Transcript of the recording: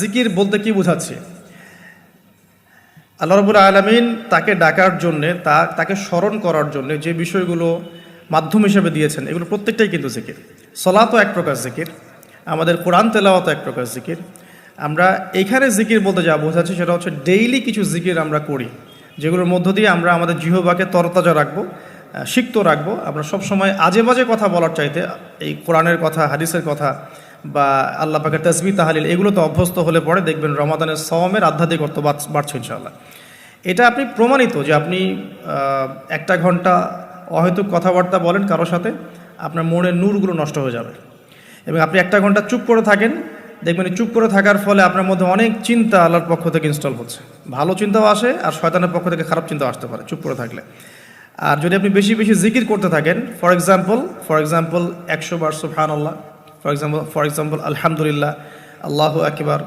জিকির বলতে কি বোঝাচ্ছে? আল্লাহ রবুল আলমিন তাকে ডাকার জন্যে, তা, তাকে স্মরণ করার জন্য যে বিষয়গুলো মাধ্যম হিসেবে দিয়েছেন, এগুলো প্রত্যেকটাই কিন্তু জিকির। সলাতও এক প্রকার জিকির, আমাদের কোরআন তেলাওয়াত এক প্রকার জিকির। আমরা এখানে জিকির বলতে যা বোঝাচ্ছি সেটা হচ্ছে ডেইলি কিছু জিকির আমরা করি, যেগুলোর মধ্য দিয়ে আমরা আমাদের জিহবাকে তরতাজা রাখব সিক্ত রাখব। আমরা সবসময় আজে বাজে কথা বলার চাইতে এই কোরআনের কথা, হাদিসের কথা বা আল্লাহ পাকের তসবি তাহালিল, এগুলো তো অভ্যস্ত হলে পরে দেখবেন রমাদানের সওমের আধ্যাত্মিকত্ব বাড়- বাড়ছে ইনশাল্লাহ এটা আপনি প্রমাণিত যে আপনি একটা ঘণ্টা অহেতুক কথাবার্তা বলেন কারোর সাথে, আপনার মনের নূরগুলো নষ্ট হয়ে যাবে। এবং আপনি একটা ঘণ্টা চুপ করে থাকেন, দেখবেন চুপ করে থাকার ফলে আপনার মধ্যে অনেক চিন্তা আল্লাহর পক্ষ থেকে ইনস্টল হচ্ছে। ভালো চিন্তাও আসে আর শয়তানের পক্ষ থেকে খারাপ চিন্তাও আসতে পারে চুপ করে থাকলে। আর যদি আপনি বেশি বেশি জিকির করতে থাকেন ফর এক্সাম্পল ফর এক্সাম্পল একশো বার সুফহান Allah for example for example আলহামদুলিল্লাহ আল্লাহ আকবার